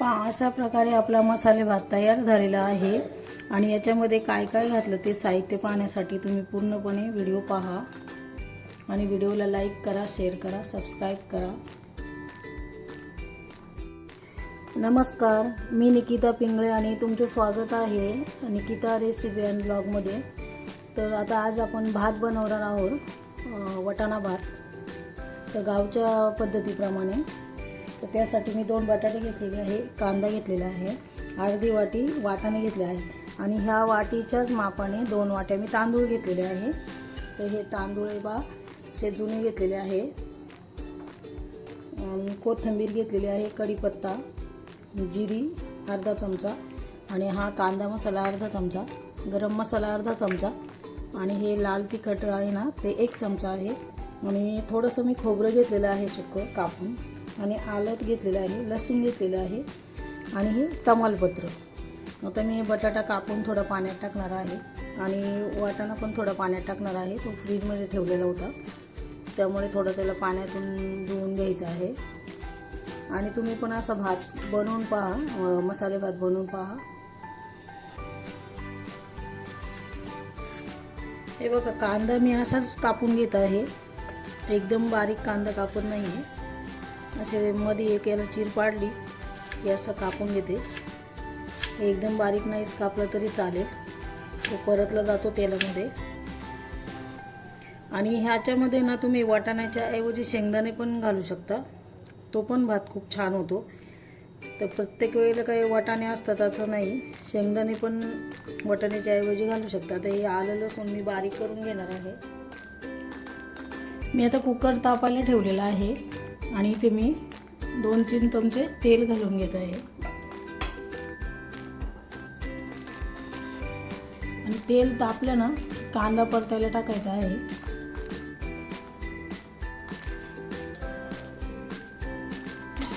पहा अशा प्रकारे आपला मसाले भात तयार झालेला आहे. आणि याच्यामध्ये काय काय घातलं ते साहित्य पाहण्यासाठी तुम्ही पूर्णपणे व्हिडिओ पहा. आणि व्हिडिओला लाईक करा शेअर करा सबस्क्राईब करा. नमस्कार मी निकिता पिंगळे आणि तुमचे स्वागत आहे निकिता रेसिपी अँड ब्लॉगमध्ये. तर आता आज आपण भात बनवणार आहोत वटाणा भात. तर गावच्या पद्धतीप्रमाणे. तर त्यासाठी मी दोन बटाटे घेतलेले आहे कांदा घेतलेला आहे अर्धी वाटी वाटाणे घेतले आहे. आणि ह्या वाटीच्याच मापाने दोन वाट्या मी तांदूळ घेतलेले आहे. तर हे तांदूळ बा शेजुने जुने घेतलेले आहे. अं, कोथिंबीर घेतलेली आहे कढीपत्ता जिरी अर्धा चमचा. आणि हा कांदा मसाला अर्धा चमचा गरम मसाला अर्धा चमचा. आणि हे लाल तिखट आहे ना ते एक चमचा आहे. आणि थोडंसं मी खोबरं घेतलेलं आहे सुकं कापून. आणि आलं घेतलेलं आहे लसूण घेतलेलं आहे आणि हे तमालपत्र. आता मी बटाटा कापून थोडा पाण्यात टाकणार आहे आणि वाटाणा पण थोडा पाण्यात टाकणार आहे. तो फ्रीजमध्ये ठेवलेला होता. त्यामुळे थोडं त्याला पाण्यातून धुवून घ्यायचं आहे. आणि तुम्ही पण असा भात बनवून पहा मसाले भात बनवून पहा. हे बघा कांदा मी असाच कापून घेत आहे. एकदम बारीक कांदा कापत नाही आहे असे मध्ये एक याला चीर पाडली की असं कापून घेते. एकदम बारीक नाहीच कापलं तरी चालेल. तो परतला जातो तेलामध्ये. आणि ह्याच्यामध्ये ना तुम्ही वाटाण्याच्या ऐवजी शेंगदाणे पण घालू शकता. तो पण भात खूप छान होतो. तर प्रत्येक वेळेला काही वाटाणे असतात असं नाही. शेंगदाणे पण वाटाण्याच्या ऐवजी घालू शकता. तर हे आलं लसूण मी बारीक करून घेणार आहे. मी आता कुकर तापायला ठेवलेला आहे. आणि इथे मी दोन तीन चमचे तेल घालून घेत आहे. आणि तेल तापलं ना कांदा परतायला टाकायचा आहे.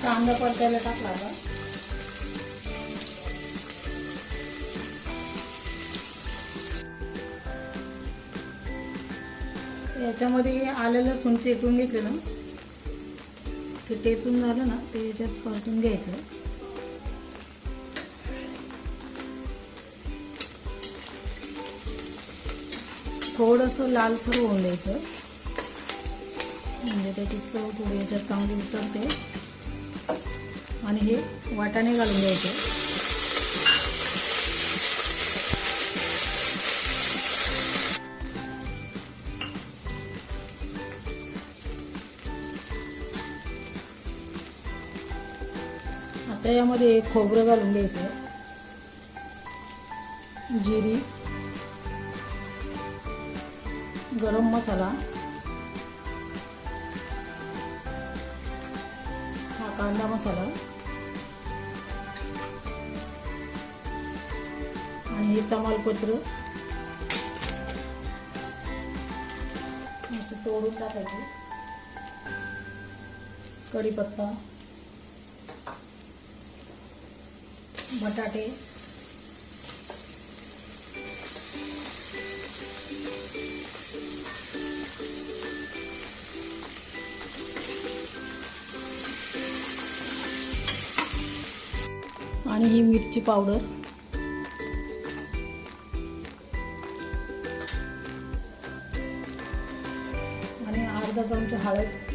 कांदा परतायला टाकला आता. याच्यामध्ये आलं लसूण चेटून घेतलं ना. ते टेचून झालं ना ते याच्यात परतून घ्यायचं. थोडंसं लालसर होऊन द्यायचं. म्हणजे त्याची चव थोडी याच्यात चांगली उतरते. आणि हे वाटाणे घालून घ्यायचे. आता यामध्ये खोबरं घालून घ्यायचं. जिरी. गरम मसाला. हा कांदा मसाला. आणि हे तमालपत्र. असं तोडून टाकायचं. कढीपत्ता. बटाटे. आणि ही मिरची पावडर. आणि अर्धा चमचा हळद.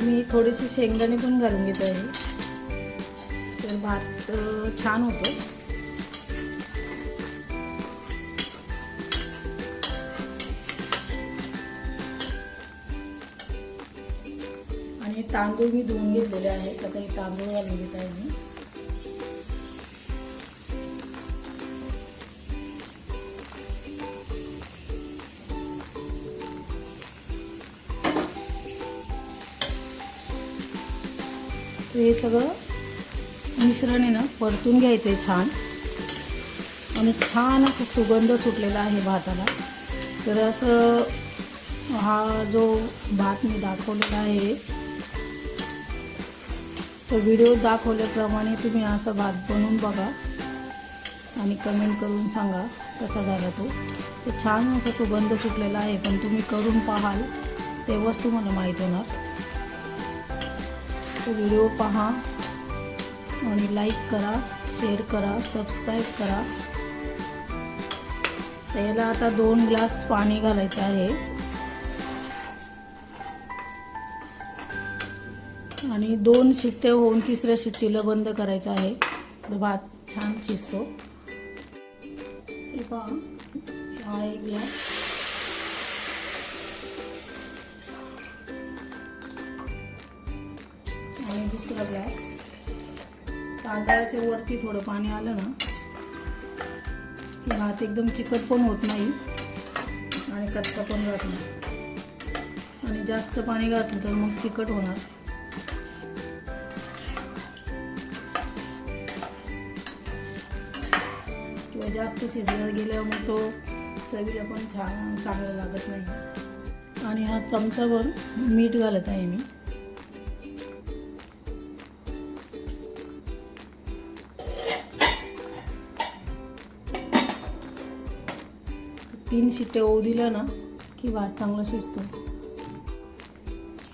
मी थोडेसे शेंगदाणे पण घालून घेत आहे. तर भात छान होतो. आणि तांदूळ मी धुवून घेतलेले आहेत. आता हे तांदूळ घालून घेत आहे मी. हे सगळं मिश्रण आहे ना परतून घ्यायचं आहे छान. आणि छान असं सुगंध सुटलेला आहे भाताला. तर असं हा जो भात मी दाखवलेला आहे तर व्हिडिओ दाखवल्याप्रमाणे तुम्ही असं भात बनवून बघा आणि कमेंट करून सांगा कसा झाला तो. तो छान असा सुगंध सुटलेला आहे पण तुम्ही करून पाहाल तेव्हाच तुम्हाला माहीत होणार. तो व्हिडिओ पहा आणि लाईक करा शेअर करा सबस्क्राईब करा. याला आता दोन ग्लास पाणी घालायचं आहे. आणि दोन शिट्टे होऊन तिसऱ्या शिट्टीला बंद करायचं आहे. भात छान शिजतो. पहा हा एक ग्लास. आणि दुसरा ग्लास तांदळाच्या वरती थोडं पाणी आलं ना की भात एकदम चिकट पण होत नाही आणि कच्चा पण राहत नाही. आणि जास्त पाणी घातलं तर मग चिकट होणार. किंवा जास्त शिजला गेल्यावर मग तो चवीला पण छान चांगला लागत नाही. आणि हा चमचाभर मीठ घालत आहे मी. तीन शिट्टे होऊ दिलं ना की भात चांगला शिजतो.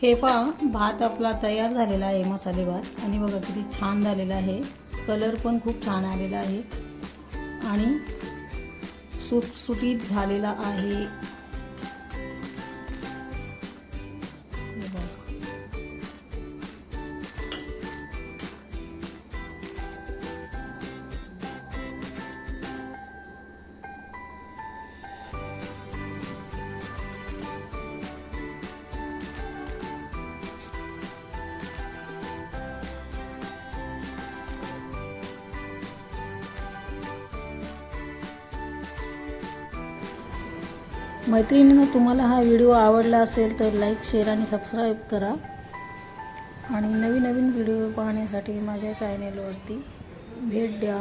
हे पहा भात आपला तयार झालेला आहे मसाले भात आणि बघा किती छान झालेला आहे. कलर पण खूप छान आलेला आहे. आणि सुटसुटीत झालेला आहे. मैत्रिणीनं तुम्हाला हा व्हिडिओ आवडला असेल तर लाईक शेअर आणि सबस्क्राईब करा. आणि नवीन नवीन व्हिडिओ पाहण्यासाठी माझ्या चॅनेलवरती भेट द्या.